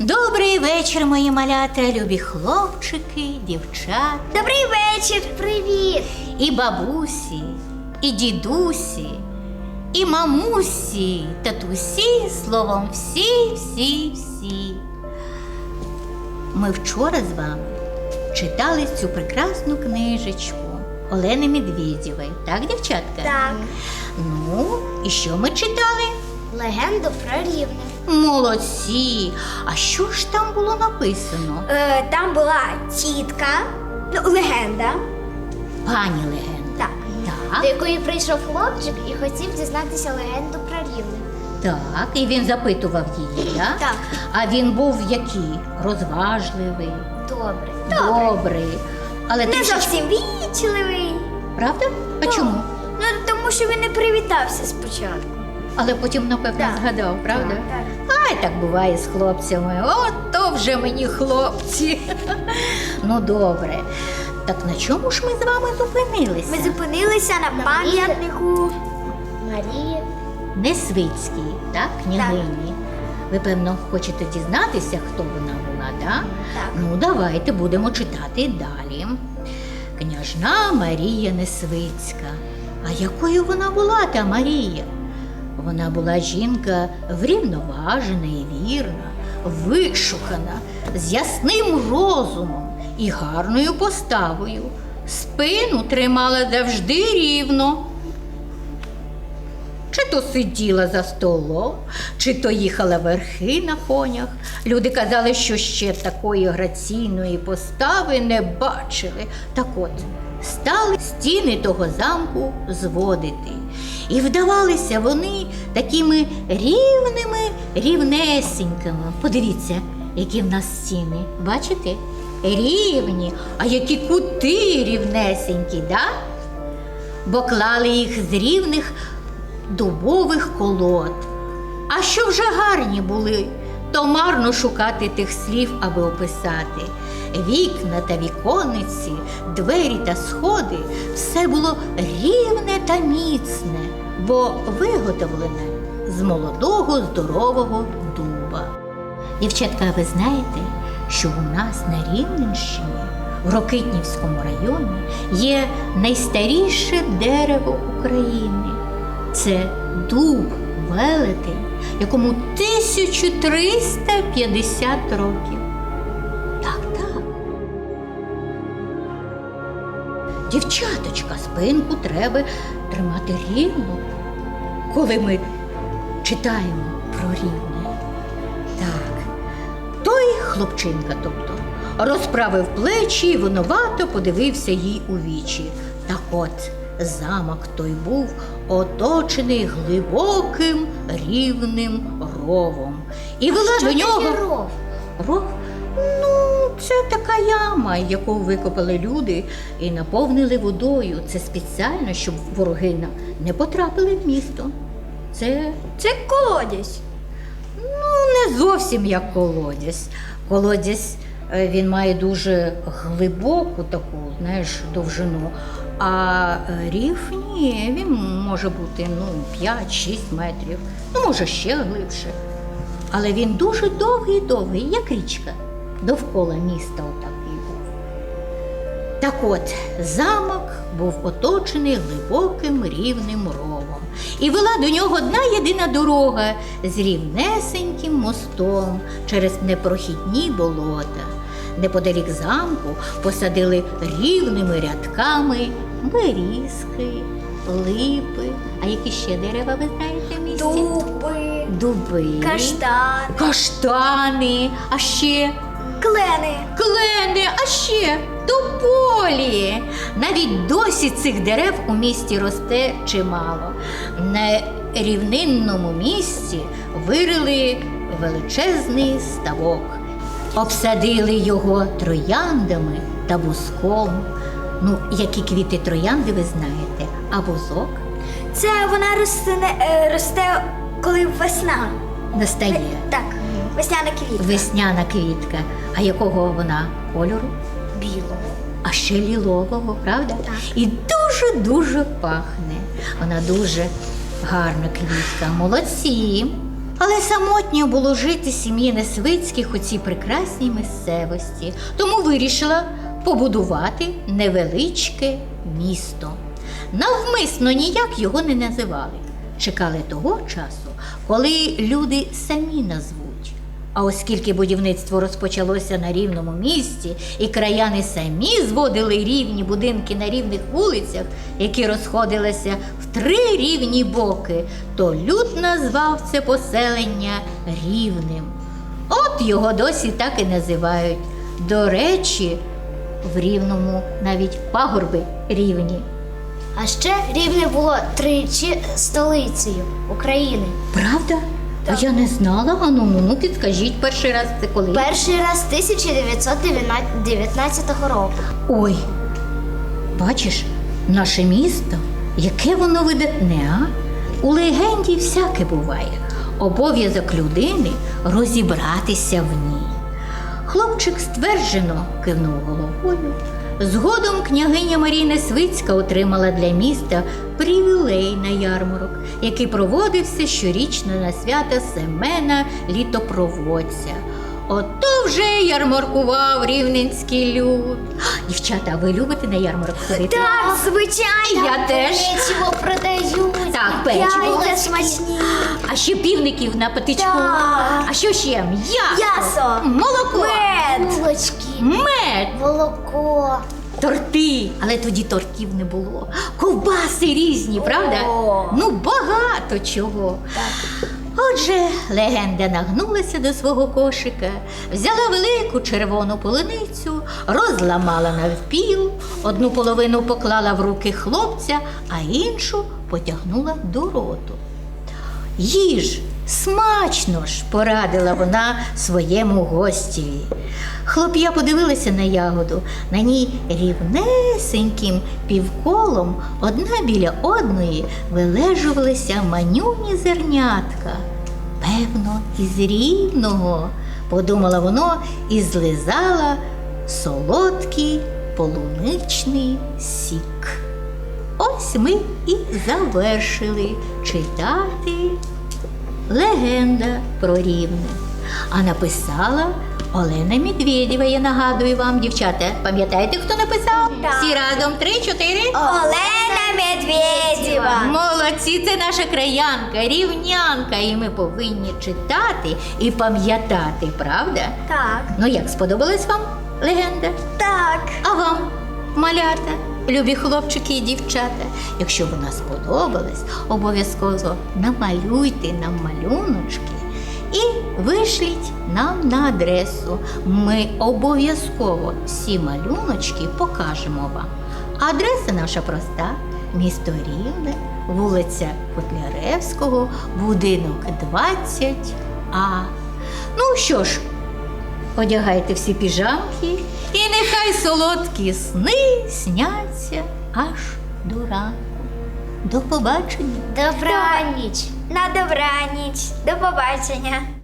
Добрий вечір, мої малята, любі хлопчики, дівчата, Добрий вечір. Привіт. і бабусі, і дідусі, і мамусі, татусі, словом, всі, всі, всі. Ми вчора з вами читали цю прекрасну книжечку Олени Медведєвої. Так, дівчатка? Так. Ну, і що ми читали? Легенду про рівне. Молодці! А що ж там було написано? Е, там була тітка, ну, легенда. Пані легенда. Так. Так, До якої прийшов хлопчик і хотів дізнатися легенду про рівне. так, і він запитував її, так? Так. А він був який? Розважливий, Добре. добрий. Але Не трішечки- зовсім вічливий. Правда? А Так. чому? Ну, тому що він не привітався спочатку. Але потім, напевно, Так. згадав, правда? Так, Ай, так буває з хлопцями. От то вже мені хлопці. ну, добре. Так на чому ж ми з вами зупинилися? Ми зупинилися на пам'ятнику. Марія. Несвицькій, так, княгині. Ви, певно, хочете дізнатися, хто вона була, так? Так. Ну, давайте будемо читати далі. Княжна Марія Несвицька. А якою вона була та Марія? Вона була жінка врівноважена і вірна, вишукана, з ясним розумом і гарною поставою. Спину тримала завжди рівно. Чи то сиділа за столом, чи то їхала верхи на конях. Люди казали, що ще такої граційної постави не бачили. Так от, стали стіни того замку зводити. І вдавалися вони такими рівними, рівнесенькими. Подивіться, які в нас стіни. Бачите? Рівні, а які кути рівнесенькі, да? бо клали їх з рівних дубових колод. А що вже гарні були, то марно шукати тих слів, аби описати. Вікна та вікониці, двері та сходи все було рівне та міцне, бо виготовлене з молодого здорового дуба. Дівчатка, ви знаєте, що у нас на Рівненщині, в Рокитнівському районі, є найстаріше дерево України. Це дуб велетень, якому 1350 років. Так, так. Дівчаточка, спинку треба тримати рівно, коли ми читаємо про рівне. Так, той хлопчинка, тобто, розправив плечі і винувато подивився їй у вічі. Так от, замок той був оточений глибоким рівним ровом. І вела до нього. ров? Ров? Ну, це така яма, яку викопали люди і наповнили водою. Це спеціально, щоб ворогина не потрапили в місто. Це Це колодязь. Ну, не зовсім як колодязь. Колодязь він має дуже глибоку таку, знаєш, довжину. А е, рів ні, він може бути ну, 5-6 метрів, ну, може ще глибше. Але він дуже довгий-довгий, як річка. Довкола міста отакий був. Так от, замок був оточений глибоким рівним ровом. І вела до нього одна єдина дорога з рівнесеньким мостом через непрохідні болота. Неподалік замку посадили рівними рядками берізки, липи. А які ще дерева ви знаєте в місті? Дуби, Дуби, каштан, каштани, а ще клени. Клени, а ще тополі. Навіть досі цих дерев у місті росте чимало. На рівнинному місці вирили величезний ставок, обсадили його трояндами та буском. Ну, які квіти троянди, ви знаєте, а бузок Це вона росте, е, росте коли весна. настає. Так, весняна квітка. Весняна квітка. А якого вона кольору? Білого. а ще лілового, правда? Так. І дуже-дуже пахне. Вона дуже гарна квітка. Молодці. Але самотньо було жити сім'ї Несвицьких у цій прекрасній місцевості, тому вирішила побудувати невеличке місто. Навмисно ніяк його не називали. Чекали того часу, коли люди самі назвуть. А оскільки будівництво розпочалося на рівному місці, і краяни самі зводили рівні будинки на рівних вулицях, які розходилися в три рівні боки, то люд назвав це поселення рівним. От його досі так і називають. До речі, в рівному навіть пагорби рівні. А ще рівне було тричі столицею України. Правда? А я не знала, а ну, ну, ну підскажіть перший раз це коли? Перший раз 1919 року. Ой, бачиш, наше місто, яке воно видатне, а? У легенді всяке буває. Обов'язок людини розібратися в ній. Хлопчик стверджено кивнув головою. Згодом княгиня Маріна Свицька отримала для міста привілей на ярмарок, який проводився щорічно на свята Семена Літопроводця. Ото вже ярмаркував рівненський люд. А, Дівчата, ви любите на ярмарок ходити? Так, звичайно. Я теж. Печиво продають. Так, печиво. Яйця смачні. А ще півників на патичку. Так. А що ще? М'ясо. М'ясо. Молоко. Мед. Булочки. Мед. Молоко. Торти, але тоді тортів не було. Ковбаси різні, правда? О. Ну, багато чого. Отже, легенда нагнулася до свого кошика, взяла велику червону полуницю, розламала навпіл, одну половину поклала в руки хлопця, а іншу потягнула до роту. Їж, смачно ж, порадила вона своєму гостєві. Хлоп'я подивилися на ягоду. На ній рівнесеньким півколом одна біля одної вилежувалися манюні зернятка. Певно, із рівного, подумала воно і злизала солодкий полуничний сік. Ось ми і завершили читати легенда про рівне. А написала Олена Медведєва. Я нагадую вам, дівчата. Пам'ятаєте, хто написав? Так. Всі разом три-чотири. Олена Медведєва. Молодці, це наша краянка, рівнянка, і ми повинні читати і пам'ятати, правда? Так. Ну як сподобалась вам легенда? Так. А вам, малята, любі хлопчики і дівчата, якщо вона сподобалась, обов'язково намалюйте нам малюночки і вишліть нам на адресу. Ми обов'язково всі малюночки покажемо вам. Адреса наша проста: місто Рівне, вулиця Котляревського, будинок 20А. Ну що ж, Одягайте всі піжамки, і нехай солодкі сни сняться аж до ранку. До побачення! Добраніч. На добраніч. До побачення.